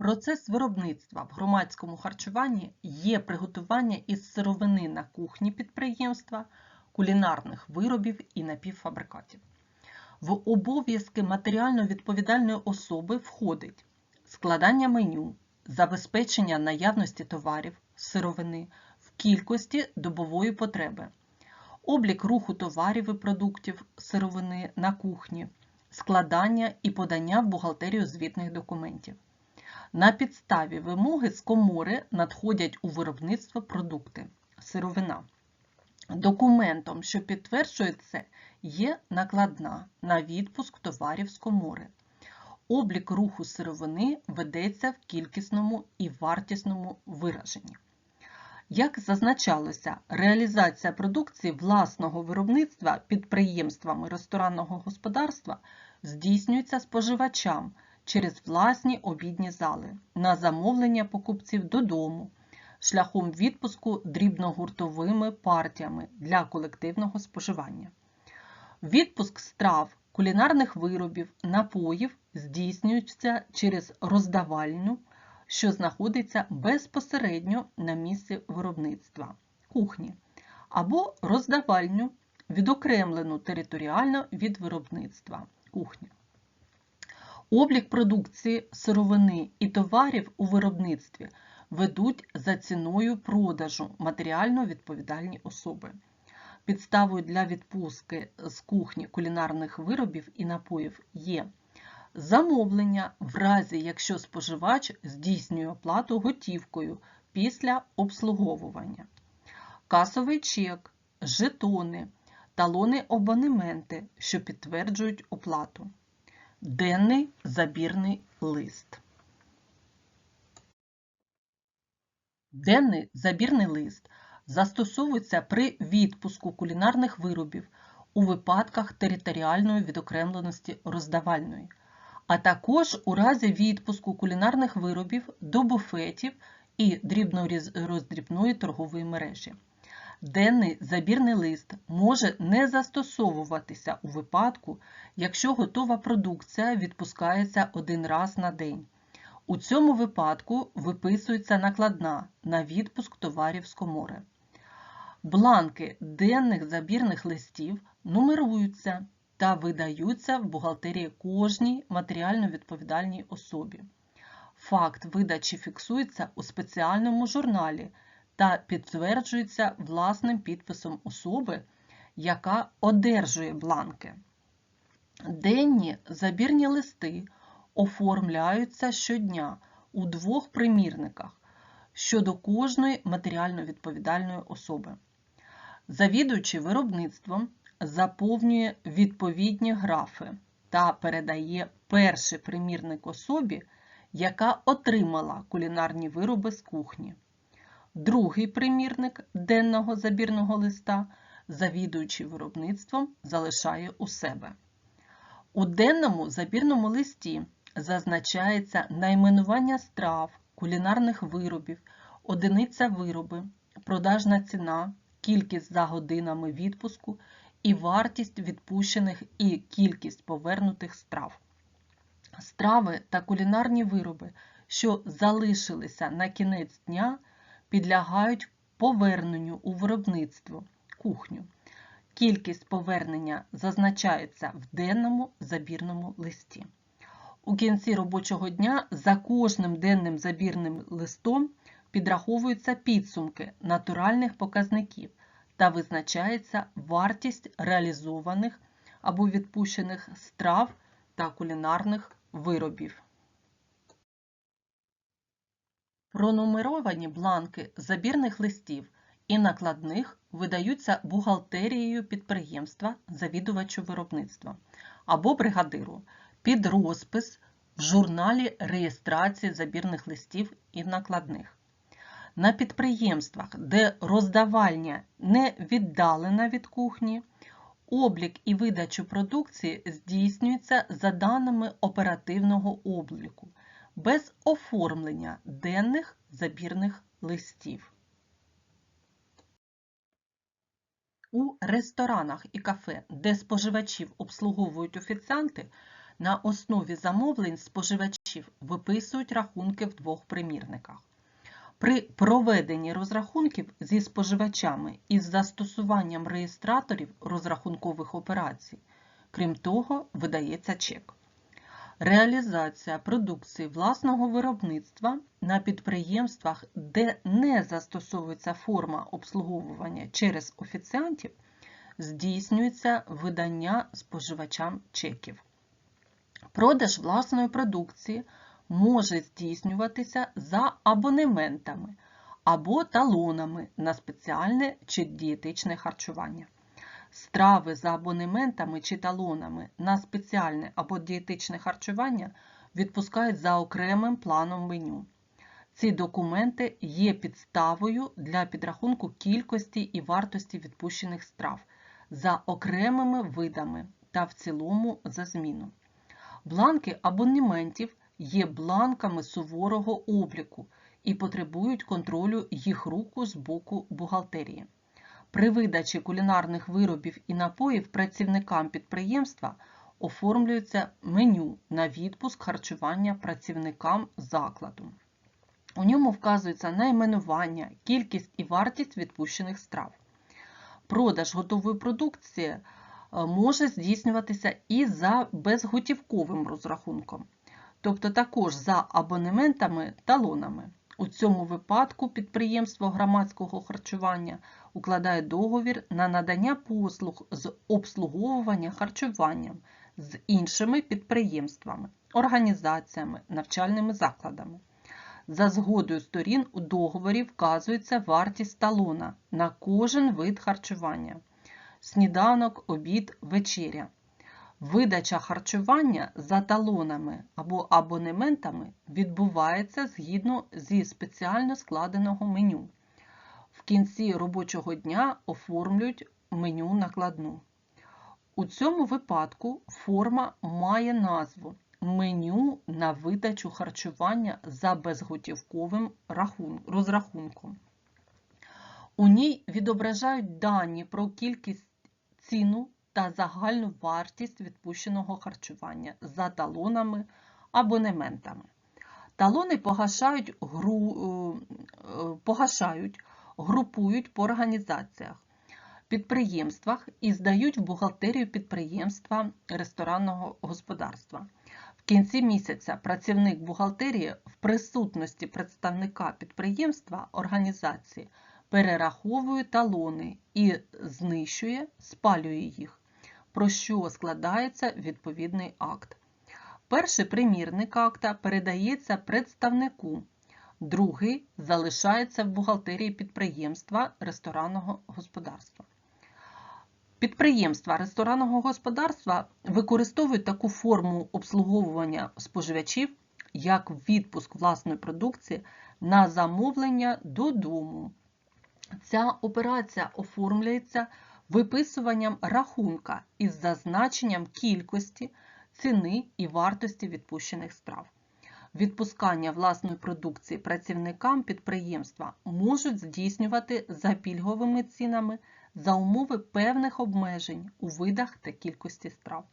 Процес виробництва в громадському харчуванні є приготування із сировини на кухні підприємства, кулінарних виробів і напівфабрикатів. В обов'язки матеріально відповідальної особи входить складання меню, забезпечення наявності товарів, сировини в кількості добової потреби, облік руху товарів і продуктів сировини на кухні, складання і подання в бухгалтерію звітних документів. На підставі вимоги з комори надходять у виробництво продукти сировина. Документом, що підтверджує це, є накладна на відпуск товарів з комори. Облік руху сировини ведеться в кількісному і вартісному вираженні. Як зазначалося, реалізація продукції власного виробництва підприємствами ресторанного господарства здійснюється споживачам через власні обідні зали на замовлення покупців додому шляхом відпуску дрібногуртовими партіями для колективного споживання. Відпуск страв, кулінарних виробів, напоїв здійснюється через роздавальню, що знаходиться безпосередньо на місці виробництва кухні, або роздавальню, відокремлену територіально від виробництва кухні. Облік продукції, сировини і товарів у виробництві ведуть за ціною продажу матеріально відповідальні особи. Підставою для відпустки з кухні кулінарних виробів і напоїв є замовлення в разі, якщо споживач здійснює оплату готівкою після обслуговування, касовий чек, жетони, талони абонементи, що підтверджують оплату, денний забірний лист. Денний забірний лист застосовується при відпуску кулінарних виробів у випадках територіальної відокремленості роздавальної, а також у разі відпуску кулінарних виробів до буфетів і дрібно-роздрібної торгової мережі. Денний забірний лист може не застосовуватися у випадку, якщо готова продукція відпускається один раз на день. У цьому випадку виписується накладна на відпуск товарів з комори. Бланки денних забірних листів нумеруються та видаються в бухгалтерії кожній матеріально відповідальній особі. Факт видачі фіксується у спеціальному журналі та підтверджується власним підписом особи, яка одержує бланки. Денні забірні листи оформляються щодня у двох примірниках щодо кожної матеріально відповідальної особи. Завідуючий виробництвом заповнює відповідні графи та передає перший примірник особі, яка отримала кулінарні вироби з кухні. Другий примірник денного забірного листа завідуючий виробництвом залишає у себе. У денному забірному листі зазначається найменування страв, кулінарних виробів, одиниця вироби, продажна ціна, кількість за годинами відпуску і вартість відпущених і кількість повернутих страв. Страви та кулінарні вироби, що залишилися на кінець дня, підлягають поверненню у виробництво кухню. Кількість повернення зазначається в денному забірному листі. У кінці робочого дня за кожним денним забірним листом підраховуються підсумки натуральних показників та визначається вартість реалізованих або відпущених страв та кулінарних виробів. Пронумеровані бланки забірних листів і накладних видаються бухгалтерією підприємства завідувачу виробництва або бригадиру під розпис в журналі реєстрації забірних листів і накладних. На підприємствах, де роздавальня не віддалена від кухні, облік і видачу продукції здійснюється за даними оперативного обліку, без оформлення денних забірних листів. У ресторанах і кафе, де споживачів обслуговують офіціанти, на основі замовлень споживачів виписують рахунки в двох примірниках. При проведенні розрахунків зі споживачами із застосуванням реєстраторів розрахункових операцій, крім того, видається чек. Реалізація продукції власного виробництва на підприємствах, де не застосовується форма обслуговування через офіціантів, здійснюється видання споживачам чеків. Продаж власної продукції може здійснюватися за абонементами або талонами на спеціальне чи дієтичне харчування. Страви за абонементами чи талонами на спеціальне або дієтичне харчування відпускають за окремим планом меню. Ці документи є підставою для підрахунку кількості і вартості відпущених страв за окремими видами та в цілому за зміну. Бланки абонементів є бланками суворого обліку і потребують контролю їх руку з боку бухгалтерії. При видачі кулінарних виробів і напоїв працівникам підприємства оформлюється меню на відпуск харчування працівникам закладу. У ньому вказується найменування, кількість і вартість відпущених страв. Продаж готової продукції е, може здійснюватися і за безготівковим розрахунком, тобто також за абонементами талонами. У цьому випадку підприємство громадського харчування укладає договір на надання послуг з обслуговування харчуванням з іншими підприємствами, організаціями, навчальними закладами. За згодою сторін у договорі вказується вартість талона на кожен вид харчування сніданок, обід, вечеря. Видача харчування за талонами або абонементами відбувається згідно зі спеціально складеного меню. В кінці робочого дня оформлюють меню накладну. У цьому випадку форма має назву Меню на видачу харчування за безготівковим розрахунком. У ній відображають дані про кількість ціну та загальну вартість відпущеного харчування за талонами абонементами. Талони погашають, гру, е, погашають, групують по організаціях, підприємствах і здають в бухгалтерію підприємства ресторанного господарства. В кінці місяця працівник бухгалтерії в присутності представника підприємства організації перераховує талони і знищує, спалює їх про що складається відповідний акт. Перший примірник акта передається представнику, другий залишається в бухгалтерії підприємства ресторанного господарства. Підприємства ресторанного господарства використовують таку форму обслуговування споживачів, як відпуск власної продукції на замовлення додому. Ця операція оформлюється виписуванням рахунка із зазначенням кількості, ціни і вартості відпущених страв. Відпускання власної продукції працівникам підприємства можуть здійснювати за пільговими цінами за умови певних обмежень у видах та кількості страв.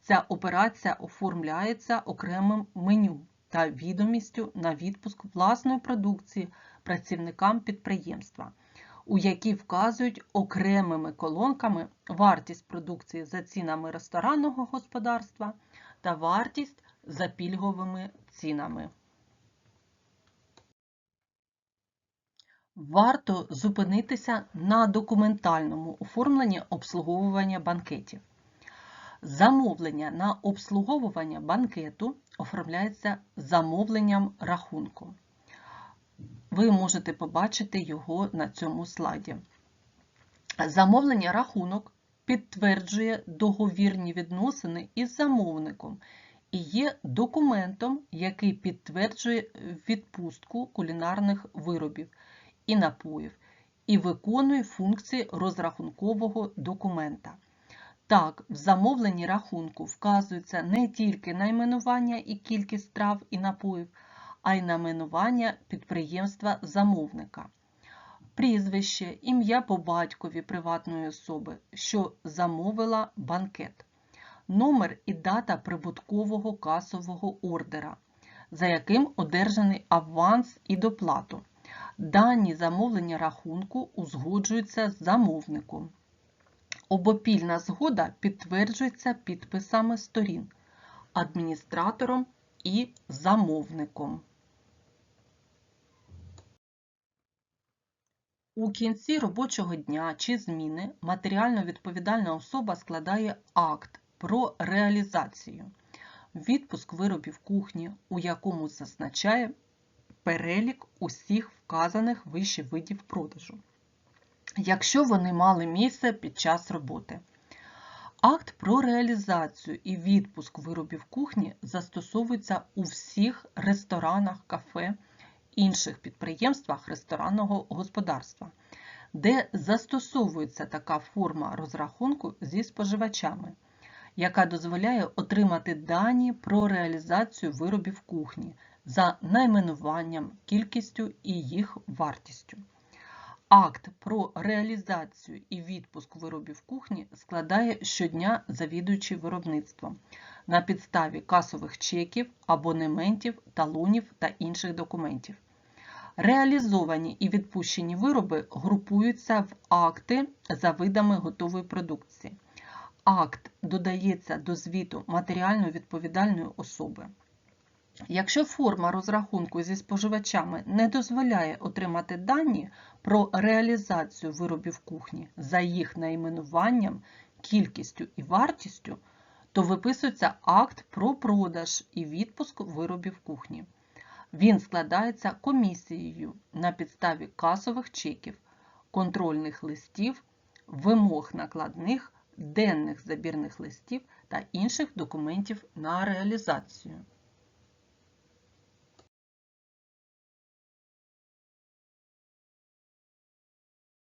Ця операція оформляється окремим меню та відомістю на відпуск власної продукції працівникам підприємства у якій вказують окремими колонками вартість продукції за цінами ресторанного господарства та вартість за пільговими цінами. Варто зупинитися на документальному оформленні обслуговування банкетів. Замовлення на обслуговування банкету оформляється замовленням рахунку. Ви можете побачити його на цьому слайді. Замовлення рахунок підтверджує договірні відносини із замовником і є документом, який підтверджує відпустку кулінарних виробів і напоїв, і виконує функції розрахункового документа. Так, в замовленні рахунку вказується не тільки найменування і кількість страв і напоїв, а й найменування підприємства замовника. Прізвище, ім'я по батькові приватної особи, що замовила банкет, номер і дата прибуткового касового ордера, за яким одержаний аванс і доплату. Дані замовлення рахунку узгоджуються з замовником. Обопільна згода підтверджується підписами сторін, адміністратором і замовником. У кінці робочого дня чи зміни матеріально відповідальна особа складає акт про реалізацію, відпуск виробів кухні, у якому зазначає перелік усіх вказаних вище видів продажу, якщо вони мали місце під час роботи. Акт про реалізацію і відпуск виробів кухні застосовується у всіх ресторанах, кафе, інших підприємствах ресторанного господарства, де застосовується така форма розрахунку зі споживачами, яка дозволяє отримати дані про реалізацію виробів кухні за найменуванням, кількістю і їх вартістю. Акт про реалізацію і відпуск виробів кухні складає щодня завідуючий виробництвом на підставі касових чеків, абонементів, талонів та інших документів. Реалізовані і відпущені вироби групуються в акти за видами готової продукції. Акт додається до звіту матеріально відповідальної особи. Якщо форма розрахунку зі споживачами не дозволяє отримати дані про реалізацію виробів кухні за їх найменуванням, кількістю і вартістю, то виписується акт про продаж і відпуск виробів кухні. Він складається комісією на підставі касових чеків, контрольних листів, вимог накладних, денних забірних листів та інших документів на реалізацію.